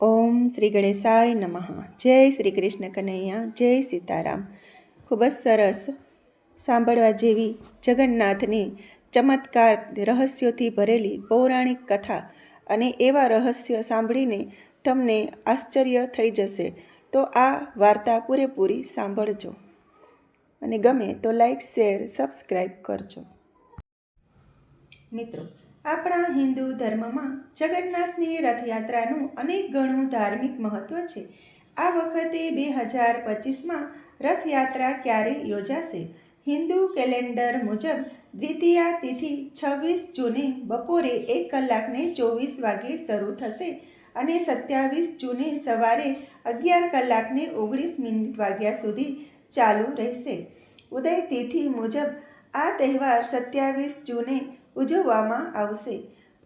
ઓમ શ્રી ગણેશાય નમઃ. જય શ્રી કૃષ્ણ કનૈયા, જય સીતારામ. ખૂબ જ સરસ સાંભળવા જેવી જગન્નાથની ચમત્કાર રહસ્યોથી ભરેલી પૌરાણિક કથા અને એવા રહસ્ય સાંભળીને તમને આશ્ચર્ય થઈ જશે. તો આ વાર્તા પૂરેપૂરી સાંભળજો અને ગમે તો લાઈક, શેર, સબસ્ક્રાઈબ કરજો. મિત્રો આપણા હિન્દુ ધર્મમાં જગન્નાથની રથયાત્રાનું અનેક ગણું ધાર્મિક મહત્વ છે. આ વખતે બે હજાર પચીસમાં રથયાત્રા ક્યારે યોજાશે? હિન્દુ કેલેન્ડર મુજબ દ્વિતીયા તિથિ છવ્વીસ જૂને બપોરે એક કલાકને ચોવીસ વાગે શરૂ થશે અને સત્યાવીસ જૂને સવારે અગિયાર કલાકને ઓગણીસ મિનિટ વાગ્યા સુધી ચાલુ રહેશે. ઉદય તિથિ મુજબ આ તહેવાર સત્યાવીસ જૂને ઉજવવામાં આવશે.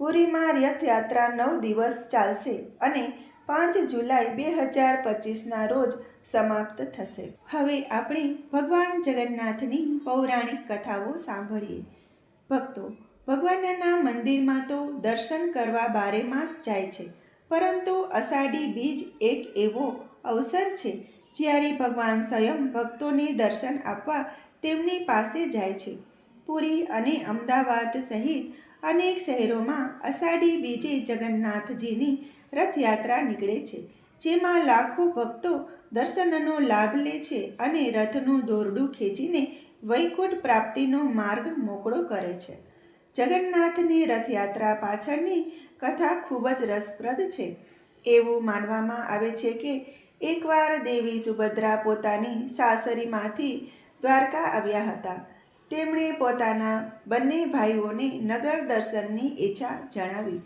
પુરીમાં રથયાત્રા નવ દિવસ ચાલશે અને પાંચ જુલાઈ બે હજાર પચીસના રોજ સમાપ્ત થશે. હવે આપણે ભગવાન જગન્નાથની પૌરાણિક કથાઓ સાંભળીએ. ભક્તો, ભગવાનના મંદિરમાં તો દર્શન કરવા બારે માસ જાય છે, પરંતુ અષાઢી બીજ એક એવો અવસર છે જ્યારે ભગવાન સ્વયં ભક્તોને દર્શન આપવા તેમની પાસે જાય છે. પુરી અને અમદાવાદ સહિત અનેક શહેરોમાં અષાઢી બીજે જગન્નાથજીની રથયાત્રા નીકળે છે, જેમાં લાખો ભક્તો દર્શનનો લાભ લે છે અને રથનું દોરડું ખેંચીને વૈકુંઠ પ્રાપ્તિનો માર્ગ મોકળો કરે છે. જગન્નાથની રથયાત્રા પાછળની કથા ખૂબ જ રસપ્રદ છે. એવું માનવામાં આવે છે કે એકવાર દેવી સુભદ્રા પોતાની સાસરીમાંથી દ્વારકા આવ્યા હતા. તેમણે પોતાના બંને ભાઈઓને નગર દર્શનની ઈચ્છા જણાવી.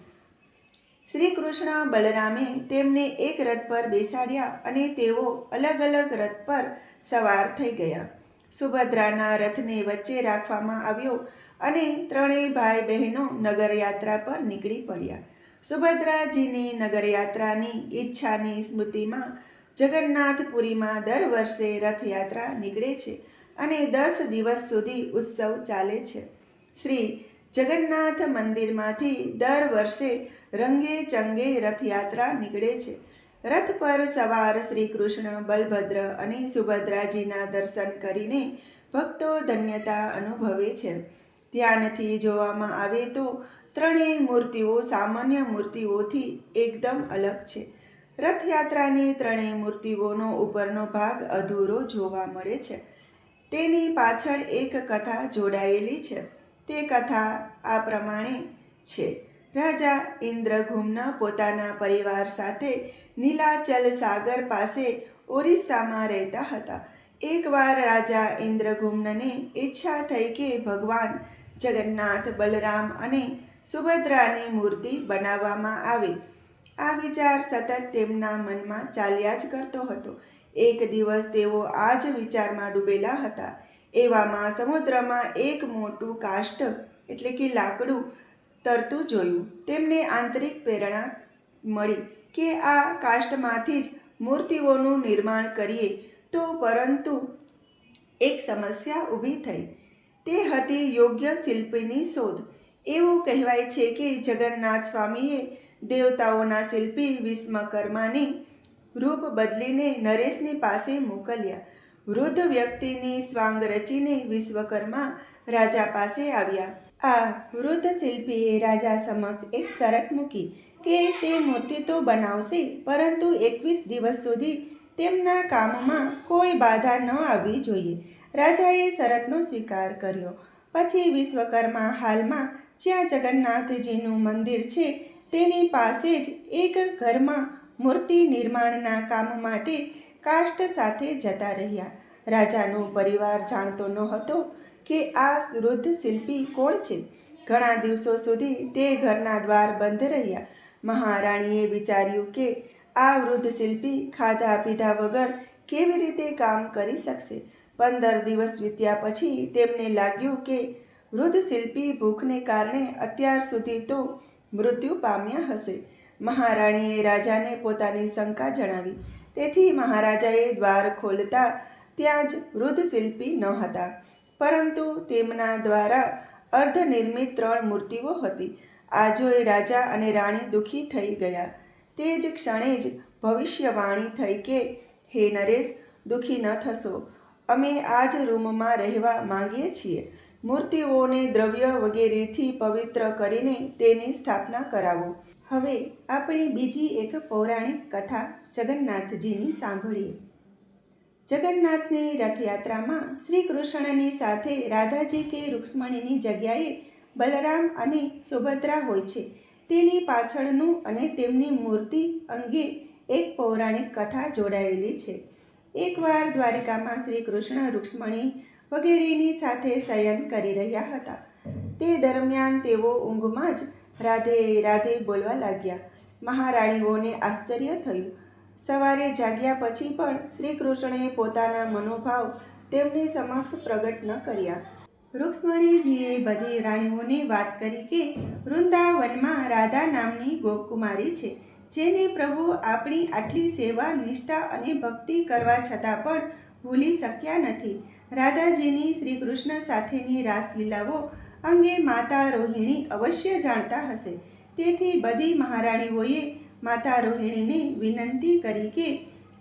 શ્રી કૃષ્ણ બલરામે તેમને એક રથ પર બેસાડ્યા અને તેઓ અલગ અલગ રથ પર સવાર થઈ ગયા. સુભદ્રાના રથને વચ્ચે રાખવામાં આવ્યો અને ત્રણેય ભાઈ બહેનો નગરયાત્રા પર નીકળી પડ્યા. સુભદ્રાજીની નગરયાત્રાની ઈચ્છાની સ્મૃતિમાં જગન્નાથપુરીમાં દર વર્ષે રથયાત્રા નીકળે છે. અને દસ દિવસ સુધી ઉત્સવ ચાલે છે. શ્રી જગન્નાથ મંદિરમાંથી દર વર્ષે રંગે ચંગે રથયાત્રા નીકળે છે. રથ પર સવાર શ્રી કૃષ્ણ, બલભદ્ર અને સુભદ્રાજીના દર્શન કરીને ભક્તો ધન્યતા અનુભવે છે. ધ્યાનથી જોવામાં આવે તો ત્રણેય મૂર્તિઓ સામાન્ય મૂર્તિઓથી એકદમ અલગ છે. રથયાત્રાની ત્રણેય મૂર્તિઓનો ઉપરનો ભાગ અધૂરો જોવા મળે છે. તેની પાછળ એક કથા જોડાયેલી છે. તે કથા આ પ્રમાણે છે. રાજા ઇન્દ્રઘુમ્ન પોતાના પરિવાર સાથે નીલાચલ સાગર પાસે ઓરિસ્સામાં રહેતા હતા. એકવાર રાજા ઇન્દ્રઘુમ્નને ઈચ્છા થઈ કે ભગવાન જગન્નાથ, બલરામ અને સુભદ્રાની મૂર્તિ બનાવવામાં આવે. આ વિચાર સતત તેમના મનમાં ચાલ્યા જ કરતો હતો. એક દિવસ તેઓ આ જ વિચારમાં ડૂબેલા હતા. એવામાં સમુદ્રમાં એક મોટું કાષ્ટ એટલે કે લાકડું, તરતું જોયું. તેમને આંતરિક પ્રેરણા મળી કે આ કાષ્ટમાંથી જ મૂર્તિઓનું નિર્માણ કરીએ. તો પરંતુ એક સમસ્યા ઊભી થઈ. તે હતી યોગ્ય શિલ્પીની શોધ. એવું કહેવાય છે કે જગન્નાથ સ્વામીએ દેવતાઓના શિલ્પી વિશ્વકર્માની રૂપ બદલીને નરેશની પાસે મોકલ્યા. વૃદ્ધ વ્યક્તિની સ્વાંગ રચીને વિશ્વકર્મા રાજા પાસે આવ્યા. આ વૃદ્ધ શિલ્પીએ રાજા સમક્ષ એક શરત મૂકી કે તે મૂર્તિ તો બનાવશે, પરંતુ એકવીસ દિવસ સુધી તેમના કામમાં કોઈ બાધા ન આવવી જોઈએ. રાજાએ શરતનો સ્વીકાર કર્યો. પછી વિશ્વકર્મા હાલમાં જ્યાં જગન્નાથજીનું મંદિર છે, તેની પાસે જ એક ઘરમાં મૂર્તિ નિર્માણના કામ માટે કાષ્ટ સાથે જતા રહ્યા. રાજાનો પરિવાર જાણતો ન હતો કે આ વૃદ્ધ શિલ્પી કોણ છે. ઘણા દિવસો સુધી તે ઘરના દ્વાર બંધ રહ્યા. મહારાણીએ વિચાર્યું કે આ વૃદ્ધ શિલ્પી ખાધા પીધા વગર કેવી રીતે કામ કરી શકશે. પંદર દિવસ વીત્યા પછી તેમને લાગ્યું કે વૃદ્ધ શિલ્પી ભૂખને કારણે અત્યાર સુધી તો મૃત્યુ પામ્યા હશે. મહારાણીએ રાજાને પોતાની શંકા જણાવી. તેથી મહારાજાએ દ્વાર ખોલતા ત્યાં જ વૃદ્ધ શિલ્પી ન હતા. પરંતુ તેમના દ્વારા અર્ધનિર્મિત ત્રણ મૂર્તિઓ હતી. આ જોઈ રાજા અને રાણી દુઃખી થઈ ગયા. તે જ ક્ષણે જ ભવિષ્યવાણી થઈ કે, હે નરેશ, દુઃખી ન થશો. અમે આ જ રૂમમાં રહેવા માંગીએ છીએ. મૂર્તિઓને દ્રવ્ય વગેરેથી પવિત્ર કરીને તેની સ્થાપના કરાવો. હવે આપણે બીજી એક પૌરાણિક કથા જગન્નાથજીની સાંભળીએ. જગન્નાથની રથયાત્રામાં શ્રી કૃષ્ણની સાથે રાધાજી કે રૂક્ષ્મણીની જગ્યાએ બલરામ અને સુભદ્રા હોય છે. તેની પાછળનું અને તેમની મૂર્તિ અંગે એક પૌરાણિક કથા જોડાયેલી છે. એકવાર દ્વારિકામાં શ્રી કૃષ્ણ રૂક્ષ્મણી વગેરેની સાથે શયન કરી રહ્યા હતા. તે દરમિયાન તેઓ ઊંઘમાં જ રાધે રાધે બોલવા લાગ્યા. મહારાણીઓને આશ્ચર્ય થયું. સવારે જાગ્યા પછી પણ શ્રી કૃષ્ણએ પોતાના મનોભાવ તેમની સમક્ષ પ્રગટ ન કર્યા. રૂક્ષ્મણીજીએ બધી રાણીઓને વાત કરી કે વૃંદાવનમાં રાધા નામની ગોપકુમારી છે, જેને પ્રભુ આપણી આટલી સેવા, નિષ્ઠા અને ભક્તિ કરવા છતાં પણ ભૂલી શક્યા નથી. રાધાજીની શ્રી કૃષ્ણ સાથેની રાસલીલાઓ અંગે માતા રોહિણી અવશ્ય જાણતા હશે. તેથી બધી મહારાણીઓએ માતા રોહિણીને વિનંતી કરી કે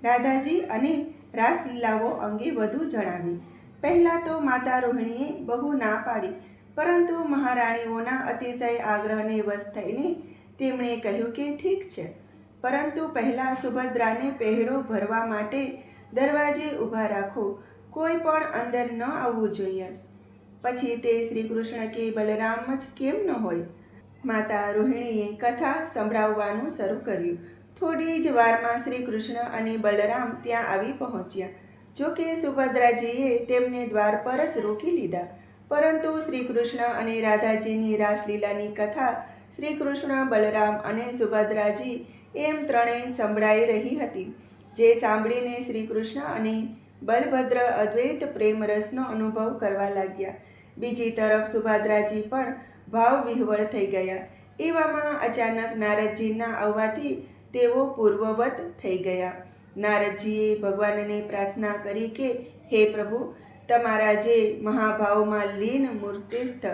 રાધાજી અને રાસલીલાઓ અંગે વધુ જણાવી. પહેલાં તો માતા રોહિણીએ બહુ ના પાડી, પરંતુ મહારાણીઓના અતિશય આગ્રહને વશ થઈને તેમણે કહ્યું કે ઠીક છે, પરંતુ પહેલાં સુભદ્રાને પહેરો ભરવા માટે દરવાજે ઊભા રાખો. કોઈ પણ અંદર ન આવવું જોઈએ. પછી તે શ્રી કૃષ્ણ કે બલરામ જ કેમ ન હોય? માતા રોહિણીએ કથા સંભળાવવાનું શરૂ કર્યું. થોડી જ વારમાં શ્રી કૃષ્ણ અને બલરામ ત્યાં આવી પહોંચ્યા. જોકે સુભદ્રાજીએ તેમને દ્વાર પર જ રોકી લીધા. પરંતુ શ્રી કૃષ્ણ અને રાધાજીની રાસલીલાની કથા શ્રી કૃષ્ણ બલરામ અને સુભદ્રાજી એમ ત્રણેય સંભળાઈ રહી હતી. જે સાંભળીને શ્રી કૃષ્ણ અને બલભદ્ર અદ્વૈત પ્રેમ રસનો અનુભવ કરવા લાગ્યા. બીજી તરફ સુભદ્રાજી પણ ભાવ વિહવળ થઈ ગયા. એવામાં અચાનક નારદજીના આવવાથી તેઓ પૂર્વવત થઈ ગયા. નારદજીએ ભગવાનને પ્રાર્થના કરી કે, હે પ્રભુ, તમારા જે મહાભાવમાં લીન મૂર્તિસ્થ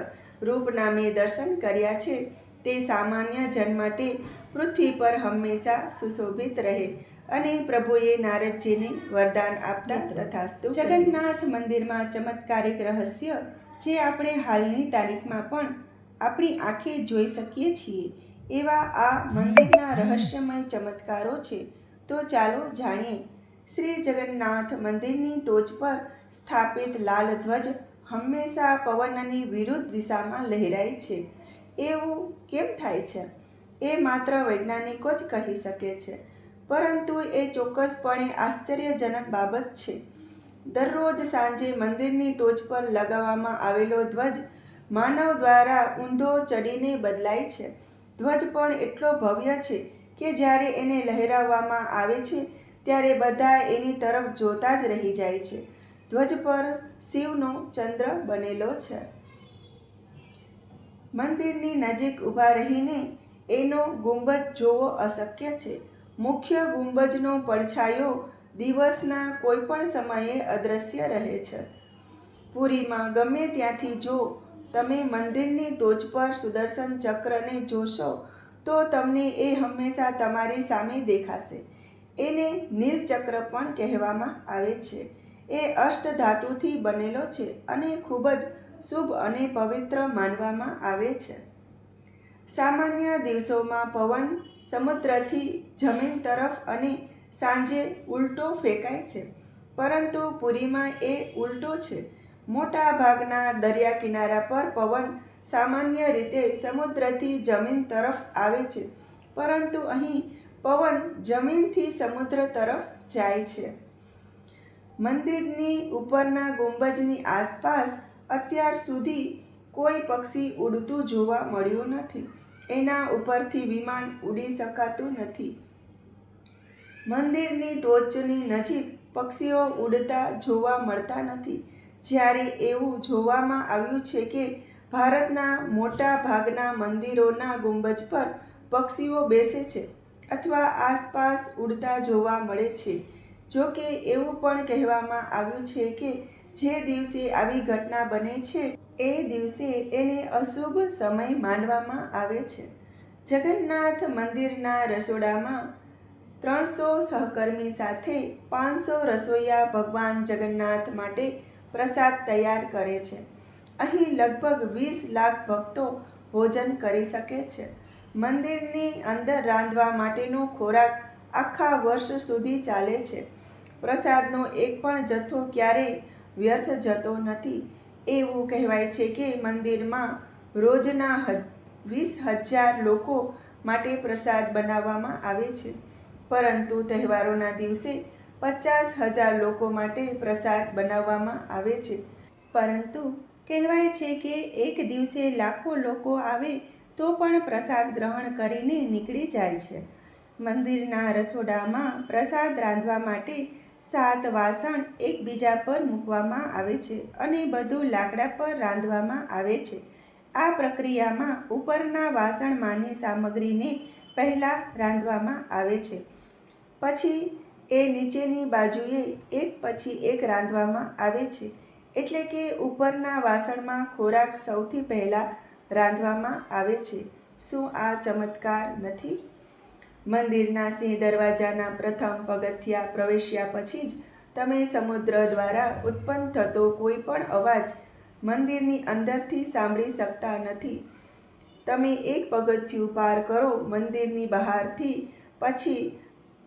રૂપ નામે દર્શન કર્યા છે, તે સામાન્ય જન માટે પૃથ્વી પર હંમેશા સુશોભિત રહે. અને પ્રભુએ નારદજીને વરદાન આપતા તથાસ્તુ જગન્નાથ મંદિરમાં ચમત્કારિક રહસ્ય જે આપણે હાલની તારીખમાં પણ આપણી આંખે જોઈ શકીએ છીએ એવા આ મંદિરના રહસ્યમય ચમત્કારો છે. તો ચાલો જાણીએ શ્રી જગન્નાથ મંદિરની ટોચ પર સ્થાપિત લાલ ધ્વજ હંમેશા પવનની વિરુદ્ધ દિશામાં લહેરાય છે. એવું કેમ થાય છે? એ માત્ર વૈજ્ઞાનિકો જ કહી શકે છે. પરંતુ એ ચોક્કસપણે આશ્ચર્યજનક બાબત છે. દરરોજ સાંજે મંદિરની ટોચ પર લગાવવામાં આવેલો ધ્વજ માનવ દ્વારા ઊંધો ચડીને બદલાય છે. ધ્વજ પણ એટલો ભવ્ય છે કે જ્યારે એને લહેરાવવામાં આવે છે, ત્યારે બધા એની તરફ જોતા જ રહી જાય છે. ધ્વજ પર શિવનો ચંદ્ર બનેલો છે. મંદિરની નજીક ઊભા રહીને એનો ગુંબજ જોવો અશક્ય છે. મુખ્ય ગુંબજનો પડછાયો દિવસના કોઈપણ સમયે અદૃશ્ય રહે છે. પુરીમાં ગમે ત્યાંથી જો તમે મંદિરની ટોચ પર સુદર્શન ચક્રને જોશો, તો તમને એ હંમેશા તમારી સામે દેખાશે. એને નીલચક્ર પણ કહેવામાં આવે છે. એ અષ્ટધાતુથી બનેલો છે અને ખૂબ જ શુભ અને પવિત્ર માનવામાં આવે છે. સામાન્ય દિવસોમાં પવન સમુદ્રથી જમીન તરફ અને સાંજે ઉલટો ફેંકાય છે. પરંતુ પુરીમાં એ ઉલટો છે. મોટા ભાગના દરિયા કિનારા પર પવન સામાન્ય રીતે સમુદ્રથી જમીન તરફ આવે છે. પરંતુ અહીં પવન જમીનથી સમુદ્ર તરફ જાય છે. મંદિરની ઉપરના ગુંબજની આસપાસ અત્યાર સુધી કોઈ પક્ષી ઉડતું જોવા મળ્યું નથી. એના ઉપરથી વિમાન ઉડી શકાતું નથી. મંદિરની ટોચની નજીક પક્ષીઓ ઉડતા જોવા મળતા નથી. જ્યારે એવું જોવામાં આવ્યું છે કે ભારતના મોટા ભાગના મંદિરોના ગુંબજ પર પક્ષીઓ બેસે છે અથવા આસપાસ ઉડતા જોવા મળે છે. જો કે એવું પણ કહેવામાં આવ્યું છે કે જે દિવસે આવી ઘટના બને છે એ દિવસે એને અશુભ સમય માનવામાં આવે છે. જગન્નાથ મંદિરના રસોડામાં ત્રણસો સહકર્મી સાથે પાંચસો રસોઈયા ભગવાન જગન્નાથ માટે પ્રસાદ તૈયાર કરે છે. અહીં લગભગ વીસ લાખ ભક્તો ભોજન કરી શકે છે. મંદિરની અંદર રાંધવા માટેનો ખોરાક આખા વર્ષ સુધી ચાલે છે. પ્રસાદનો એક પણ જથ્થો ક્યારેય વ્યર્થ જતો નથી. એવું કહેવાય છે કે મંદિરમાં રોજના વીસ હજાર લોકો માટે પ્રસાદ બનાવવામાં આવે છે. પરંતુ તહેવારોના દિવસે પચાસ હજાર લોકો માટે પ્રસાદ બનાવવામાં આવે છે. પરંતુ કહેવાય છે કે એક દિવસે લાખો લોકો આવે તો પણ પ્રસાદ ગ્રહણ કરીને નીકળી જાય છે. મંદિરના રસોડામાં પ્રસાદ રાંધવા માટે સાત વાસણ એકબીજા પર મૂકવામાં આવે છે અને બધું લાકડા પર રાંધવામાં આવે છે. આ પ્રક્રિયામાં ઉપરના વાસણમાંની સામગ્રીને પહેલાં રાંધવામાં આવે છે. પછી એ નીચેની બાજુએ એક પછી એક રાંધવામાં આવે છે. એટલે કે ઉપરના વાસણમાં ખોરાક સૌથી પહેલાં રાંધવામાં આવે છે. શું આ ચમત્કાર નથી? મંદિરના સિંહ દરવાજાના પ્રથમ પગથિયા પ્રવેશ્યા પછી જ તમે સમુદ્ર દ્વારા ઉત્પન્ન થતો કોઈ પણ અવાજ મંદિરની અંદરથી સાંભળી શકતા નથી. તમે એક પગથિયું પાર કરો મંદિરની બહારથી, પછી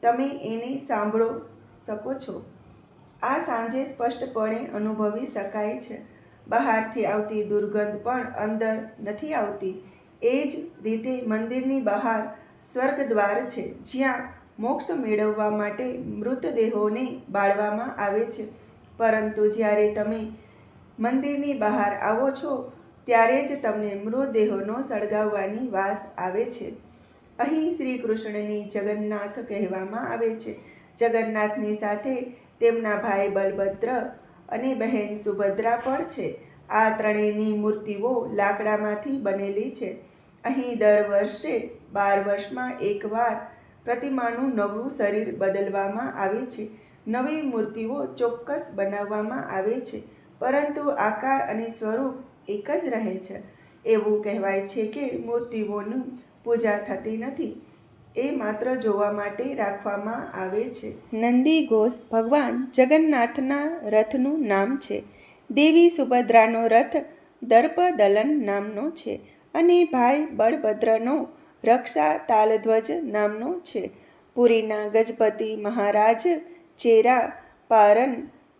તમે એને સાંભળો શકો છો. આ સાંજે સ્પષ્ટપણે અનુભવી શકાય છે. બહારથી આવતી દુર્ગંધ પણ અંદર નથી આવતી. એ જ રીતે મંદિરની બહાર સ્વર્ગદ્વાર છે, જ્યાં મોક્ષ મેળવવા માટે મૃતદેહોને બાળવામાં આવે છે. પરંતુ જ્યારે તમે મંદિરની બહાર આવો છો, ત્યારે જ તમને મૃતદેહોનો સળગાવવાની વાસ આવે છે. અહીં શ્રી કૃષ્ણની જગન્નાથ કહેવામાં આવે છે. જગન્નાથની સાથે તેમના ભાઈ બલભદ્ર અને બહેન સુભદ્રા પણ છે. આ ત્રણેયની મૂર્તિઓ લાકડામાંથી બનેલી છે. અહીં દર વર્ષે બાર વર્ષમાં એકવાર પ્રતિમાનું નવું શરીર બદલવામાં આવે છે. નવી મૂર્તિઓ ચોક્કસ બનાવવામાં આવે છે, પરંતુ આકાર અને સ્વરૂપ એક જ રહે છે. એવું કહેવાય છે કે મૂર્તિઓની પૂજા થતી નથી, એ માત્ર જોવા માટે રાખવામાં આવે છે. નંદી ઘોષ, ભગવાન જગન્નાથના રથનું નામ છે. દેવી સુભદ્રાનો રથ દર્પદલન નામનો છે. અને ભાઈ બળભદ્રનો રક્ષા તાલધ્વજ નામનો છે. પુરીના ગજપતિ મહારાજ ચેરા પારન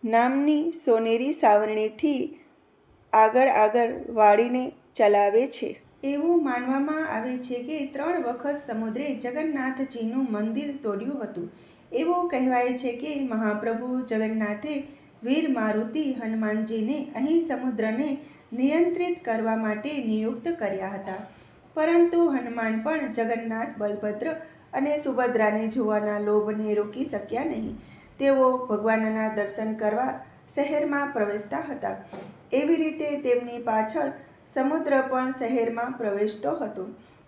નામની સોનેરી સાવરણીથી આગળ આગળ વાળીને ચલાવે છે. એવું માનવામાં આવે છે કે ત્રણ વખત સમુદ્રે જગન્નાથજીનું મંદિર તોડ્યું હતું. એવું કહેવાય છે કે મહાપ્રભુ જગન્નાથે વીર મારુતિ હનુમાનજીને અહીં સમુદ્રને નિયંત્રિત કરવા માટે નિયુક્ત કર્યા હતા. પરંતુ હનુમાન પણ જગન્નાથ, બલભદ્ર અને સુભદ્રાને જોવાના લોભને રોકી શક્યા નહીં. તેઓ ભગવાનના દર્શન કરવા શહેરમાં પ્રવેશતા હતા. એવી રીતે તેમની પાછળ સમુદ્ર પણ શહેરમાં પ્રવેશતો હતો.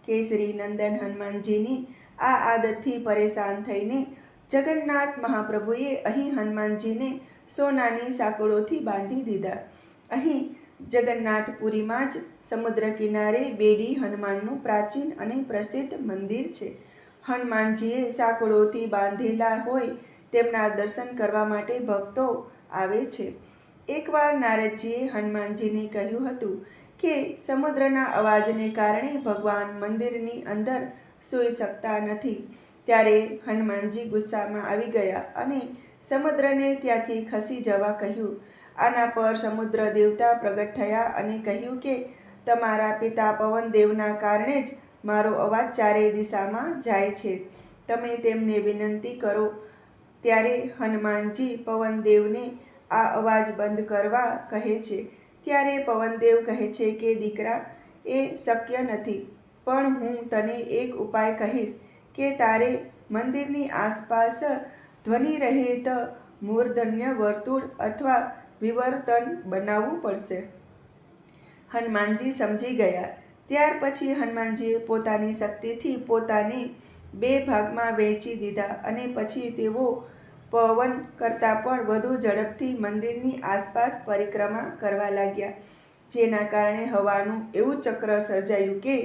કેસરી નંદન હનુમાનજીની આ આદતથી પરેશાન થઈને જગન્નાથ મહાપ્રભુએ અહીં હનુમાનજીને સોનાની સાંકળોથી બાંધી દીધા. અહીં જગન્નાથપુરીમાં જ સમુદ્ર કિનારે બેડી હનુમાનનું પ્રાચીન અને પ્રસિદ્ધ મંદિર છે. હનુમાનજીએ સાંકળોથી બાંધેલા હોય તેમના દર્શન કરવા માટે ભક્તો આવે છે. એકવાર નારદજીએ હનુમાનજીને કહ્યું હતું કે, સમુદ્રના અવાજને કારણે ભગવાન મંદિરની અંદર સૂઈ શકતા નથી. ત્યારે હનુમાનજી ગુસ્સામાં આવી ગયા અને સમુદ્રને ત્યાંથી ખસી જવા કહ્યું આના પર સમુદ્ર દેવતા પ્રગટ થયા અને કહ્યું કે, તમારા પિતા પવનદેવના કારણે જ મારો અવાજ ચારેય દિશામાં જાય છે. તમે તેમને વિનંતી કરો. ત્યારે હનુમાનજી પવનદેવને આ અવાજ બંધ કરવા કહે છે. ત્યારે પવનદેવ કહે છે કે, દીકરા, એ શક્ય નથી, પણ હું તને એક ઉપાય કહીશ કે તારે મંદિરની આસપાસ ધ્વનિ રહિત મૂર્ધન્ય વર્તુળ અથવા વિવર્તન બનાવવું પડશે. હનુમાનજી સમજી ગયા. ત્યાર પછી હનુમાનજીએ પોતાની શક્તિથી પોતાને બે ભાગમાં વહેંચી દીધા અને પછી તેઓ પવન કરતાં પણ વધુ ઝડપથી મંદિરની આસપાસ પરિક્રમા કરવા લાગ્યા. જેના કારણે હવાનું એવું ચક્ર સર્જાયું કે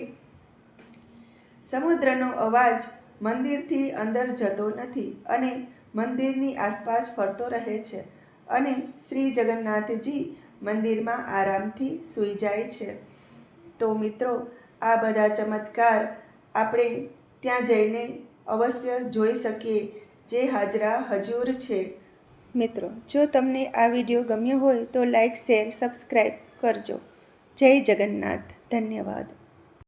સમુદ્રનો અવાજ મંદિરથી અંદર જતો નથી અને મંદિરની આસપાસ ફરતો રહે છે. અને શ્રી જગન્નાથજી મંદિરમાં આરામથી સૂઈ જાય છે. તો મિત્રો, આ બધા ચમત્કાર આપણે ત્યાં જઈને અવશ્ય જોઈ શકીએ જે હાજરા હજૂર છે. મિત્રો, જો તમને આ વીડિયો ગમ્યો હોય તો લાઈક, શેર, સબસ્ક્રાઈબ કરજો. જય જગન્નાથ. ધન્યવાદ.